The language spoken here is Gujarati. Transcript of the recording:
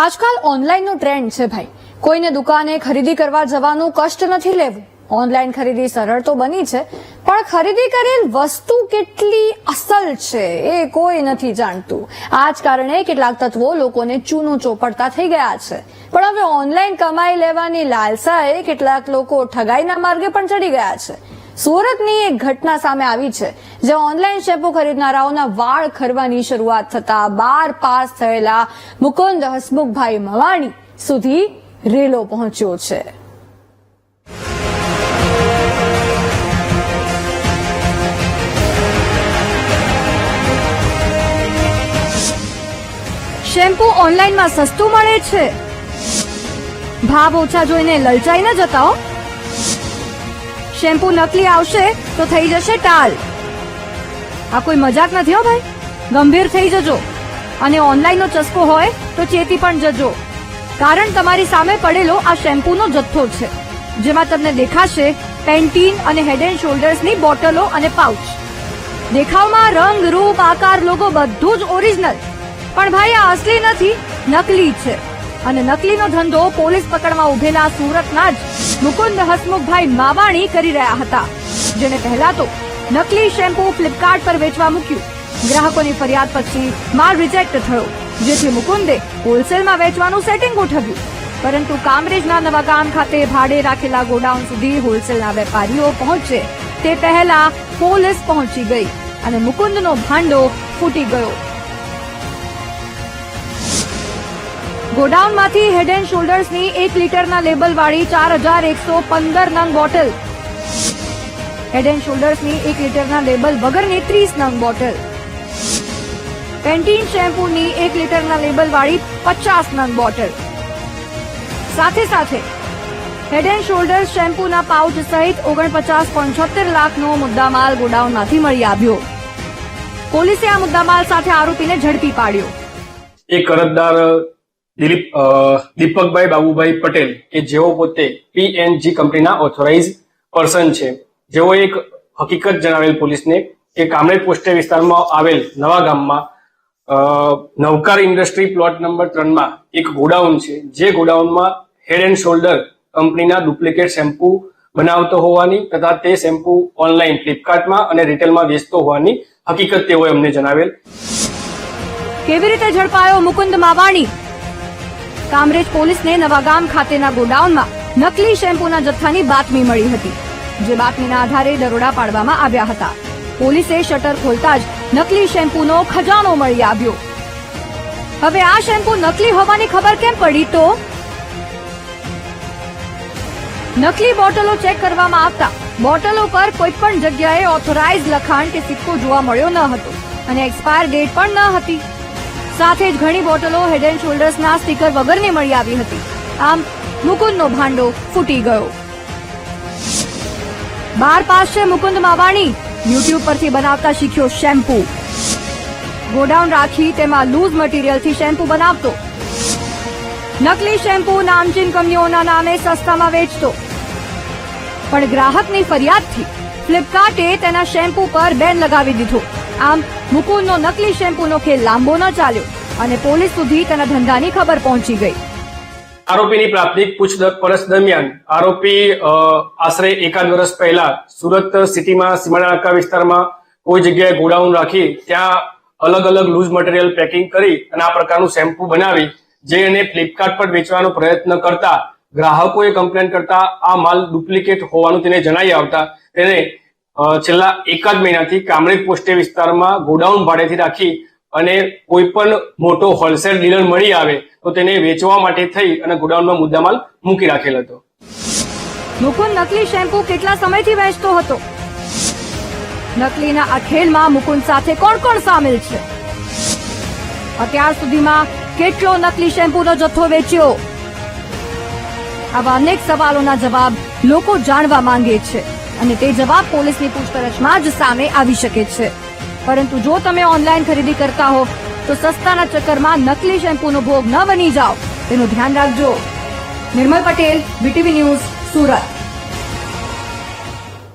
આજકાલ ઓનલાઈનનો ટ્રેન્ડ છે ભાઈ. કોઈને દુકાને ખરીદી કરવા જવાનું કષ્ટ નથી લેવું. ઓનલાઈન ખરીદી સરળ તો બની છે, પણ ખરીદી કરેલ વસ્તુ કેટલી અસલ છે એ કોઈ નથી જાણતું. આ જ કારણે કેટલાક તત્વો લોકોને ચૂનું ચોપડતા થઈ ગયા છે. પણ હવે ઓનલાઈન કમાઈ લેવાની લાલસાએ કેટલાક લોકો ઠગાઈના માર્ગે પણ ચડી ગયા છે. સુરતની એક ઘટના સામે આવી છે જે ઓનલાઈન શેમ્પુ ખરીદનારાઓના વાળ ખરવાની શરૂઆત થતા બાર પાસ થયેલા મુકુંદ હસમુખભાઈ મવાણી સુધી રેલો પહોંચ્યો છે. શેમ્પુ ઓનલાઈનમાં સસ્તું મળે છે. ભાવ ઓછા જોઈને લલચાઈ ન જતા શેમ્પુ નકલી આવશે તો થઈ જશે ટાલ. આ કોઈ મજાક નથી હો ભાઈ? ગંભીર થઈ જજો. અને ઓનલાઈનનો ચસ્કો હોય તો ચેતી પણ જજો. કારણ તમારી સામે પડેલો આ શેમ્પૂનો જથ્થો છે, જેમાં તમને દેખાશે પેન્ટીન અને હેડ એન્ડ શોલ્ડર્સની બોટલો અને પાઉચ. દેખાવમાં રંગ, રૂપ, આકાર, લોગો બધું જ ઓરિજિનલ. પણ ભાઈ, આ અસલી નથી, નકલી છે. અને નકલીનો ધંધો પોલીસ પકડમાં ઉભેલા સુરતના જ મુકુંદ હસમુખભાઈ માવાણી કરી રહ્યા હતા. જેને પહેલા તો નકલી શેમ્પુ ફ્લિપકાર્ટ પર વેચવા મૂક્યું. ગ્રાહકોની ફરિયાદ પછી માલ રિજેક્ટ થયો, જેથી મુકુંદે હોલસેલમાં વેચવાનું સેટિંગ ગોઠવ્યું. પરંતુ કામરેજના નવાગામ ખાતે ભાડે રાખેલા ગોડાઉન સુધી હોલસેલના વેપારીઓ પહોંચે તે પહેલા પોલીસ પહોંચી ગઈ અને મુકુંદનો ભાંડો ફૂટી ગયો. ગોડાઉનમાંથી હેડ એન્ડ શોલ્ડર્સની એક લીટરના લેબલવાળી ચાર હજાર એકસો પંદર નંગ બોટલ. હેડ એન્ડ શોલ્ડર્સની એક લીટરના લેબલ વગરની ત્રીસ નંગ બોટલ. પેન્ટીન શેમ્પૂની એક લીટરના લેબલવાળી પચાસ નંગ બોટલ. સાથે સાથે હેડ એન્ડ શોલ્ડર્સ શેમ્પૂના પાઉચ સહિત ઓગણપચાસ પંચોતેર લાખનો મુદ્દામાલ ગોડાઉનમાંથી મળી આવ્યો. પોલીસે આ મુદ્દામાલ સાથે આરોપીને ઝડપી પાડ્યો. એક અરજદાર દિલીપ દીપકભાઈ બાબુભાઈ પટેલ, કે જેઓ પોતે પીએનજી કંપનીના ઓથોરાઇઝ પર્સન છે. જેઓ એક હકીકત જણાવેલ પોલીસને કે કામરેજ પોસ્ટે વિસ્તારમાં આવેલ નવા ગામમાં નવકાર ઇન્ડસ્ટ્રી પ્લોટ નંબર ત્રણમાં એક ગોડાઉન છે. જે ગોડાઉનમાં હેડ એન્ડ શોલ્ડર કંપનીના ડુપ્લિકેટ શેમ્પુ બનાવતો હોવાની તથા તે શેમ્પુ ઓનલાઈન ફ્લિપકાર્ટમાં અને રિટેલમાં વેચતો હોવાની હકીકત તેઓએ અમને જણાવેલ. કેવી રીતે ઝડપાયો મુકુંદ માવાણી? કામરેજ પોલીસને નવાગામ ખાતેના ગોડાઉનમાં નકલી શેમ્પૂના જથ્થાની બાતમી મળી હતી, જે બાતમીના આધારે દરોડા પાડવામાં આવ્યા હતા. પોલીસે શટર ખોલતા જ નકલી શેમ્પૂનો ખજાનો મળી આવ્યો. હવે આ શેમ્પૂ નકલી હોવાની ખબર કેમ પડી તો? નકલી બોટલો ચેક કરવામાં આવતા બોટલો પર કોઈ પણ જગ્યાએ ઓથોરાઇઝ લખાણ કે સિક્કો જોવા મળ્યો ન હતો અને એક્સપાયર ડેટ પણ ન હતી. સાથે જ ઘણી બોટલો હેડ એન્ડ શોલ્ડર્સના સ્ટીકર વગરની મળી આવી હતી. આમ, મુકુંદનો ભાંડો ફૂટી ગયો. બાર પાસ છે મુકુંદ માવાણી. યુટ્યુબ પરથી બનાવતા શીખ્યો શેમ્પૂ. ગોડાઉન રાખી તેમાં લૂઝ મટીરિયલથી શેમ્પૂ બનાવતો. નકલી શેમ્પૂ નામચીન કંપનીઓના નામે સસ્તામાં વેચતો. પણ ગ્રાહકની ફરિયાદથી ફ્લિપકાર્ટે તેના શેમ્પૂ પર બેન લગાવી દીધો. આમ મુકુલનો નકલી શેમ્પૂનો ખેલ લાંબો ન ચાલ્યો અને પોલીસ સુધી તેના ધંધાની ખબર પહોંચી ગઈ. આરોપીની પ્રાથમિક પૂછપરછ દરમિયાન આરોપી આશરે એકાદ વર્ષ પહેલા સુરત સિટીમાં સીમાડાકા વિસ્તારમાં કોઈ જગ્યાએ ગોડાઉન રાખી ત્યાં અલગ અલગ લૂઝ મટીરિયલ પેકિંગ કરી અને આ પ્રકારનું શેમ્પુ બનાવી જે એને ફ્લિપકાર્ટ પર વેચવાનો પ્રયત્ન કરતા ગ્રાહકોએ કમ્પ્લેન કરતા આ માલ ડુપ્લિકેટ હોવાનું તેને જણાઈ આવતા તેને છેલ્લા એકાદ મહિનાથી કામરેજ પોસ્ટે વિસ્તારમાં ગોડાઉન ભાડેથી રાખી અને કોઈ પણ મોટો હોલસેલ ડીલર મળી આવે તો તેને વેચવા માટે થઈ અને ગોડાઉનમાં મુદ્દામાલ મૂકી રાખેલ હતો. મુકુંદ નકલી શેમ્પૂ કેટલા સમયથી વેચતો હતો? નકલીના આ ખેલમાં મુકુંદ સાથે કોણ કોણ સામેલ છે? અત્યાર સુધીમાં કેટલો નકલી શેમ્પૂનો જથ્થો વેચ્યો? આવા અનેક સવાલોના જવાબ લોકો જાણવા માંગે છે. અને તે જવાબ પોલીસની પૂછપરછમાં જ સામે આવી શકે છે. પરંતુ જો તમે ઓનલાઈન ખરીદી કરતા હો, તો સસ્તાના ચક્કરમાં નકલી શેમ્પૂનો ભોગ ન બની જાઓ. તેનું ધ્યાન રાખજો. Nirmal Patel BTV news, Surat.